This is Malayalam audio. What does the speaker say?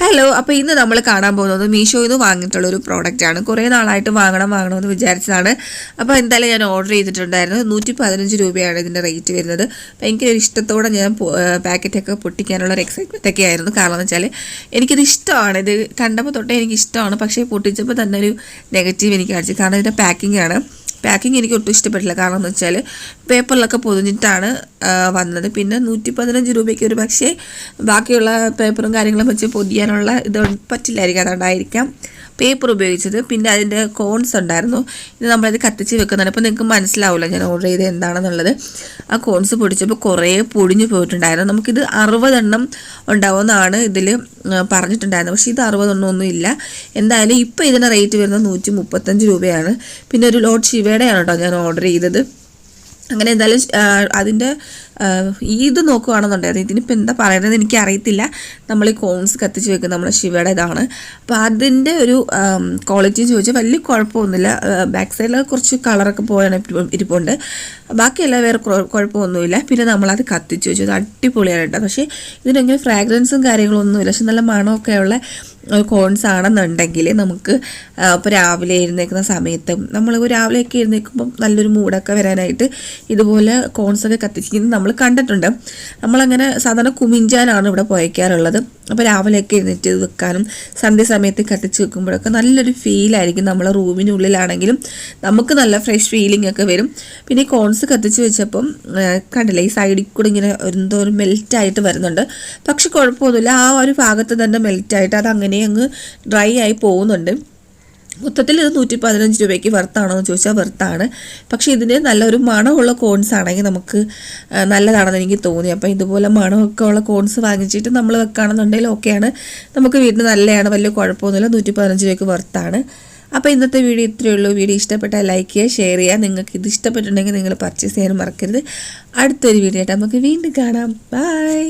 ഹലോ അപ്പോൾ ഇന്ന് നമ്മൾ കാണാൻ പോകുന്നത് മീഷോയിൽ നിന്ന് വാങ്ങിയിട്ടുള്ള ഒരു പ്രോഡക്റ്റാണ് കുറേ നാളായിട്ട് വാങ്ങണം വാങ്ങണമെന്ന് വിചാരിച്ചതാണ്. അപ്പോൾ എന്തായാലും ഞാൻ ഓർഡർ ചെയ്തിട്ടുണ്ടായിരുന്നു. നൂറ്റി പതിനഞ്ച് രൂപയാണ് ഇതിന്റെ റേറ്റ് വരുന്നത്. ഭയങ്കര ഒരു ഇഷ്ടത്തോടെ ഞാൻ പാക്കറ്റൊക്കെ പൊട്ടിക്കാനുള്ള ഒരു എക്സൈറ്റ്മെന്റ് ഒക്കെ ആയിരുന്നു. കാരണം എന്ന് വെച്ചാൽ എനിക്കിത് ഇഷ്ടമാണ്. ഇത് കണ്ടപ്പോൾ തൊട്ടേ എനിക്ക് ഇഷ്ടമാണ് പക്ഷേ പൊട്ടിച്ചപ്പോൾ തന്നെ ഒരു നെഗറ്റീവ് എനിക്ക് കാണിച്ചു. കാരണം ഇതിന്റെ പാക്കിംഗ് ആണ്. പാക്കിംഗ് എനിക്ക് ഒട്ടും ഇഷ്ടപ്പെട്ടില്ല. കാരണം എന്ന് വെച്ചാൽ പേപ്പറിലൊക്കെ പൊതിഞ്ഞിട്ടാണ് വന്നത്. പിന്നെ നൂറ്റി പതിനഞ്ച് രൂപയ്ക്ക് ഒരു പക്ഷേ ബാക്കിയുള്ള പേപ്പറും കാര്യങ്ങളും വെച്ച് പൊതിയാനുള്ള ഇത് പറ്റില്ലായിരിക്കും. അതുകൊണ്ടായിരിക്കാം. പേപ്പർ ഉപയോഗിച്ചത്. പിന്നെ അതിന്റെ കോൺസ് ഉണ്ടായിരുന്നു. ഇത് നമ്മളത് കത്തിച്ച് വെക്കുന്നുണ്ട് അപ്പോൾ നിങ്ങൾക്ക് മനസ്സിലാവില്ല ഞാൻ ഓർഡർ ചെയ്ത് എന്താണെന്നുള്ളത്. ആ കോൺസ് പൊടിച്ചപ്പോൾ കുറേ പൊടിഞ്ഞു പോയിട്ടുണ്ടായിരുന്നു. നമുക്കിത് അറുപതെണ്ണം ഉണ്ടാവുമെന്നാണ് ഇതിൽ പറഞ്ഞിട്ടുണ്ടായിരുന്നത്. പക്ഷേ ഇത് അറുപതെണ്ണം ഒന്നും ഇല്ല. എന്തായാലും ഇപ്പോൾ ഇതിന്റെ റേറ്റ് വരുന്നത് നൂറ്റി മുപ്പത്തഞ്ച് രൂപയാണ്. പിന്നെ ഒരു ലോഡ് ശിവയുടെയാണ് കേട്ടോ ഞാൻ ഓർഡർ ചെയ്തത്. അങ്ങനെ എന്തായാലും അതിന്റെ ഇത് നോക്കുകയാണെന്നുണ്ടെങ്കിൽ ഇതിനിപ്പോൾ എന്താ പറയുന്നത് എനിക്ക് അറിയത്തില്ല നമ്മൾ ഈ കോൺസ് കത്തിച്ച് വെക്കുന്ന നമ്മുടെ ശിവയുടെ ഇതാണ്. അപ്പോൾ അതിന്റെ ഒരു ക്വാളിറ്റി ചോദിച്ചാൽ വലിയ കുഴപ്പമൊന്നുമില്ല. ബാക്ക് സൈഡിൽ കുറച്ച് കളറൊക്കെ പോയാണ് ഇരിപ്പുണ്ട്. ബാക്കിയെല്ലാം വേറെ കുഴ- കുഴപ്പമൊന്നുമില്ല. പിന്നെ നമ്മളത് കത്തിച്ച് വെച്ചു അത് അടിപൊളിയാണ് കേട്ടോ. പക്ഷേ ഇതിനെങ്ങനെ ഫ്രാഗ്രൻസും കാര്യങ്ങളൊന്നുമില്ല. പക്ഷെ നല്ല മണമൊക്കെയുള്ള കോൺസ് ആണെന്നുണ്ടെങ്കിൽ നമുക്ക് ഇപ്പോൾ രാവിലെ എഴുന്നേൽക്കുന്ന സമയത്തും നമ്മൾ രാവിലെയൊക്കെ എഴുന്നേൽക്കുമ്പോൾ നല്ലൊരു മൂടൊക്കെ വരാനായിട്ട് ഇതുപോലെ കോൺസൊക്കെ കത്തിക്കുന്നത് നമ്മൾ കണ്ടിട്ടുണ്ട്. നമ്മളങ്ങനെ സാധാരണ കുമിഞ്ചാനാണ് ഇവിടെ പുകയ്ക്കാറുള്ളത്. അപ്പോൾ രാവിലെയൊക്കെ എഴുന്നേറ്റ് വെക്കാനും സന്ധ്യസമയത്ത് കത്തിച്ച് വെക്കുമ്പോഴൊക്കെ നല്ലൊരു ഫീലായിരിക്കും നമ്മളെ റൂമിനുള്ളിലാണെങ്കിലും നമുക്ക് നല്ല ഫ്രഷ് ഫീലിംഗ് ഒക്കെ വരും. പിന്നെ കോൺസ് കത്തിച്ച് വെച്ചപ്പം കണ്ടില്ലേ ഈ സൈഡിൽ കൂടെ ഇങ്ങനെ എന്തോ ഒരു മെൽറ്റായിട്ട് വരുന്നുണ്ട്. പക്ഷെ കുഴപ്പമൊന്നുമില്ല. ആ ഒരു ഭാഗത്ത് തന്നെ മെൽറ്റായിട്ട് അത് അങ്ങനെ അങ്ങ് ഡ്രൈ ആയി പോകുന്നുണ്ട്. മൊത്തത്തിൽ ഇത് നൂറ്റി പതിനഞ്ച് രൂപയ്ക്ക് വെർത്താണോ എന്ന് ചോദിച്ചാൽ വെർത്താണ് പക്ഷേ ഇതിന് നല്ലൊരു മണമുള്ള കോൺസ് ആണെങ്കിൽ നമുക്ക് നല്ലതാണെന്ന് എനിക്ക് തോന്നി. അപ്പോൾ ഇതുപോലെ മണമൊക്കെ ഉള്ള കോൺസ് വാങ്ങിച്ചിട്ട് നമ്മൾ വെക്കുകയാണെന്നുണ്ടെങ്കിൽ ഓക്കെയാണ് നമുക്ക് വീട്ടിൽ നല്ലതാണ് വലിയ കുഴപ്പമൊന്നുമില്ല. നൂറ്റി പതിനഞ്ച് രൂപയ്ക്ക് വെർത്താണ് അപ്പോൾ ഇന്നത്തെ വീഡിയോ ഇത്രയേ ഉള്ളൂ. വീഡിയോ ഇഷ്ടപ്പെട്ടാൽ ലൈക്ക് ചെയ്യുക ഷെയർ ചെയ്യുക. നിങ്ങൾക്ക് ഇത് ഇഷ്ടപ്പെട്ടിട്ടുണ്ടെങ്കിൽ നിങ്ങൾ പർച്ചേസ് ചെയ്യാനും മറക്കരുത്. അടുത്തൊരു വീഡിയോ ആയിട്ട് നമുക്ക് വീണ്ടും കാണാം. ബൈ